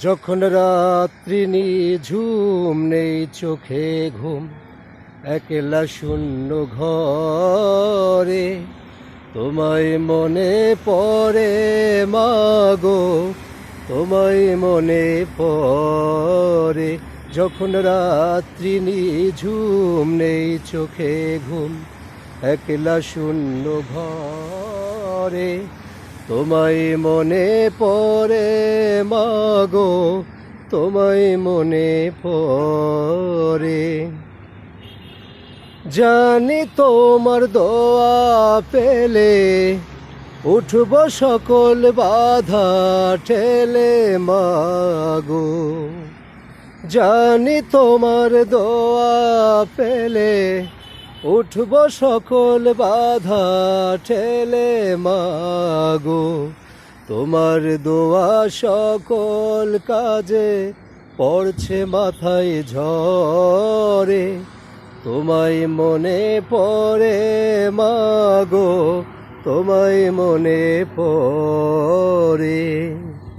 যখন রাত্রি ঝুম নেই চোখে ঘুম, একলা শূন্য ঘরে, তোমায় মনে পড়ে মাগো, তোমায় মনে পড়ে। যখন রাত্রি ঝুম নেই চোখে ঘুম, একলা শূন্য ঘরে তোমায় মনে পড়ে মাগো, তোমায় মনে পড়ে। জানি তোমার দোয়া পেলে, উঠব সকল বাধা ঠেলে মাগো। জানি তোমার দোয়া পেলে উঠব সকল বাধা ঠেলে মাগো। তোমার দোয়া সকল কাজে পড়ছে মাথায় ঝরে তোমায় মনে পড়ে মাগো, তোমায় মনে পড়ে